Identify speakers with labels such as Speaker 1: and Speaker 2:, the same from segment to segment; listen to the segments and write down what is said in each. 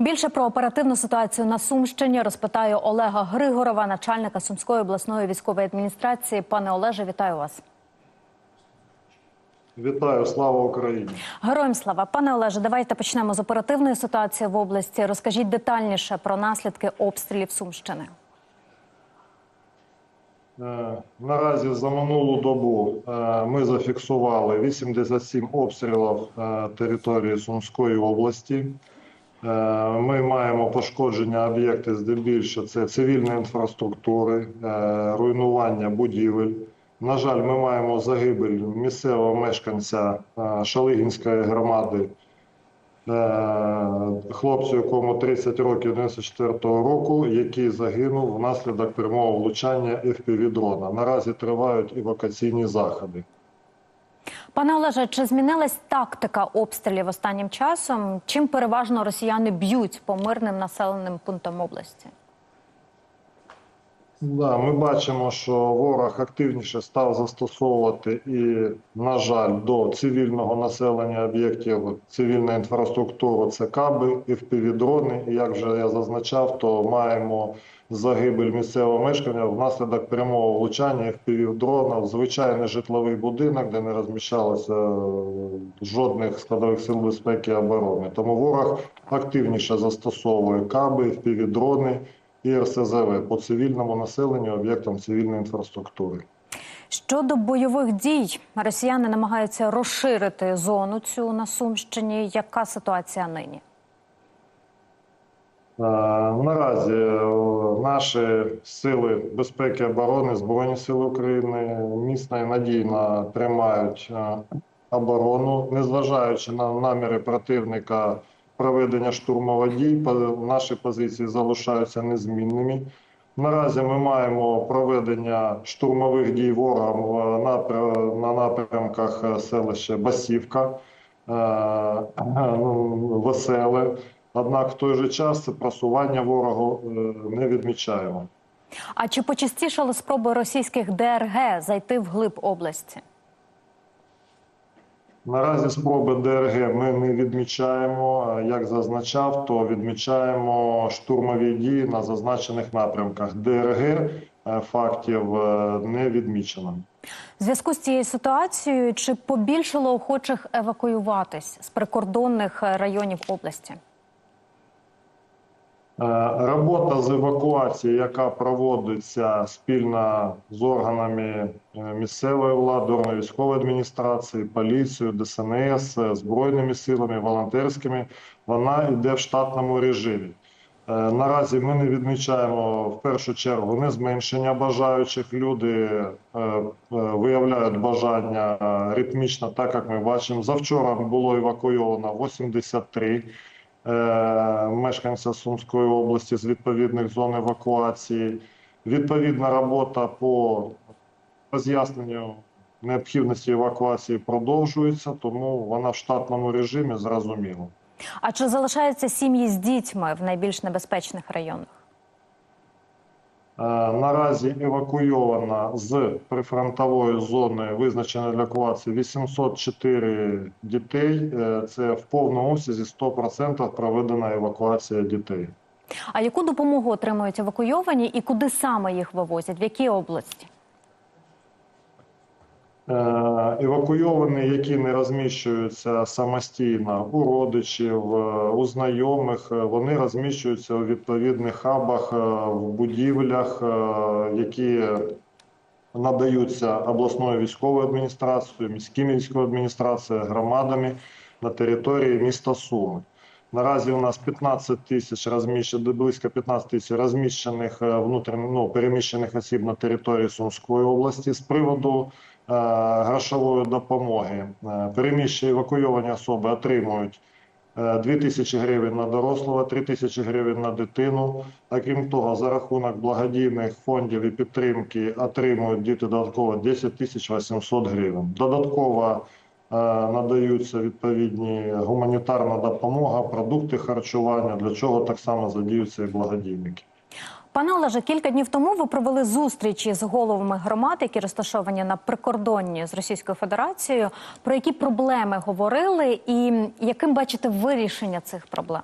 Speaker 1: Більше про оперативну ситуацію на Сумщині розпитаю Олега Григорова, начальника Сумської обласної військової адміністрації. Пане Олеже, вітаю вас.
Speaker 2: Вітаю, слава Україні!
Speaker 1: Героям слава, пане Олеже. Давайте почнемо з оперативної ситуації в області. Розкажіть детальніше про наслідки обстрілів Сумщини.
Speaker 2: Е, Наразі за минулу добу е, ми зафіксували 87 обстрілів е, території Сумської області. Е, Ми маємо пошкодження об'єктів здебільшого це цивільної інфраструктури, е, руйнування будівель. На жаль, ми маємо загибель місцевого мешканця е, Шалигінської громади хлопцю, якому 30 років 94-го року, який загинув внаслідок прямого влучання FPV-дрона. Наразі тривають евакуаційні заходи.
Speaker 1: Пане Олеже, чи змінилась тактика обстрілів останнім часом? Чим переважно росіяни б'ють по мирним населеним пунктам області?
Speaker 2: Да, ми бачимо, що ворог активніше став застосовувати і, на жаль, до цивільного населення об'єктів цивільної інфраструктури це каби, FPV-дрони. І як вже я зазначав, то маємо загибель місцевого мешкання внаслідок прямого влучання FPV-дрона в звичайний житловий будинок, де не розміщалося е, жодних складових сил безпеки і оборони. Тому ворог активніше застосовує каби, FPV-дрони і РСЗВ по цивільному населенню об'єктам цивільної інфраструктури.
Speaker 1: Щодо бойових дій, росіяни намагаються розширити зону цю на Сумщині. Яка ситуація нині?
Speaker 2: Наразі е, наші сили безпеки і оборони, Збройні Сили України міцно і надійно тримають е, оборону, незважаючи на наміри противника проведення штурмових дій, наші позиції залишаються незмінними. Наразі ми маємо проведення штурмових дій ворогом на напрямках е, селища Басівка, е, ну, Веселе. Однак в той же час просування ворогу е, не відмічаємо.
Speaker 1: А чи почастішали спроби російських ДРГ зайти в глиб області?
Speaker 2: Наразі спроби ДРГ ми не відмічаємо. Як зазначав, то відмічаємо штурмові дії на зазначених напрямках. ДРГ е, фактів е, не відмічено.
Speaker 1: В зв'язку з цією ситуацією чи побільшало охочих евакуюватись з прикордонних е, районів області?
Speaker 2: Е, Робота з евакуації, яка проводиться спільно з органами е, місцевої влади, органами військової адміністрації, поліцією, ДСНС, е, збройними силами, волонтерськими, вона йде в штатному режимі. Наразі ми не відмічаємо в першу чергу не зменшення бажаючих. Люди виявляють бажання ритмічно, так як ми бачимо. Завчора було евакуйовано 83 е, мешканця Сумської області з відповідних зон евакуації. Відповідна робота по роз'ясненню необхідності евакуації продовжується, тому вона в штатному режимі зрозуміло.
Speaker 1: А чи залишаються сім'ї з дітьми в найбільш небезпечних районах?
Speaker 2: Е, Наразі евакуйовано з прифронтової зони визначеної для евакуації 804 дітей. Е, Це в повному обсязі 100% проведена евакуація дітей.
Speaker 1: А яку допомогу отримують евакуйовані і куди саме їх вивозять? В які області?
Speaker 2: Е, Евакуйовані, які не розміщуються самостійно у родичів, е, у знайомих, е, вони розміщуються у відповідних хабах, в будівлях, які надаються обласною військовою адміністрацією, міськими військовою адміністрацією, громадами на території міста Суми. Наразі у нас 15 тисяч розміщених, близько 15 тисяч розміщених внутрішньо ну, переміщених осіб на території Сумської області з приводу грошової допомоги. Е, переміщені евакуйовані особи отримують е, 2 тисячі гривень на дорослого, 3 тисячі гривень на дитину. А крім того, за рахунок благодійних фондів і підтримки отримують діти додатково 10 тисяч 800 гривень. Додатково е, надаються відповідні гуманітарна допомога, продукти харчування, для чого так само задіються і благодійники.
Speaker 1: Пане Олеже, кілька днів тому ви провели зустрічі з головами громад, які розташовані на прикордонні з Російською Федерацією. Про які проблеми говорили, і яким бачите вирішення цих проблем?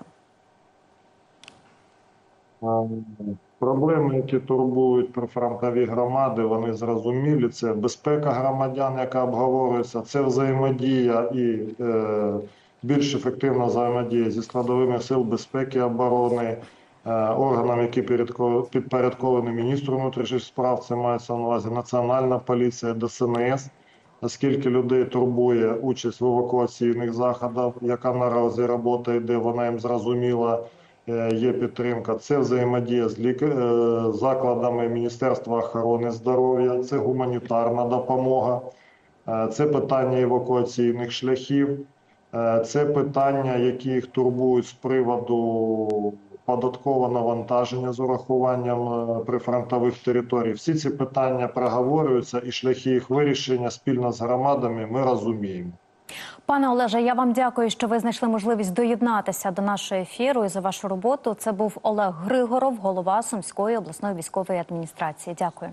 Speaker 2: Проблеми, які турбують прифронтові громади, вони зрозумілі. Це безпека громадян, яка обговорюється, це взаємодія і е, більш ефективна взаємодія зі складовими сил безпеки оборони, е, органами, які підпорядко- підпорядковані міністру внутрішніх справ. Це мається на увазі Національна поліція, ДСНС. Оскільки людей турбує участь в евакуаційних заходах, яка наразі робота йде, вона їм зрозуміла, е, є підтримка. Це взаємодія з е, закладами Міністерства охорони здоров'я, це гуманітарна допомога, це питання евакуаційних шляхів, це питання, які їх турбують з приводу податкового навантаження з урахуванням е, прифронтових територій. Всі ці питання проговорюються і шляхи їх вирішення спільно з громадами ми розуміємо.
Speaker 1: Пане Олеже, я вам дякую, що ви знайшли можливість доєднатися до нашого ефіру і за вашу роботу. Це був Олег Григоров, голова Сумської обласної військової адміністрації. Дякую.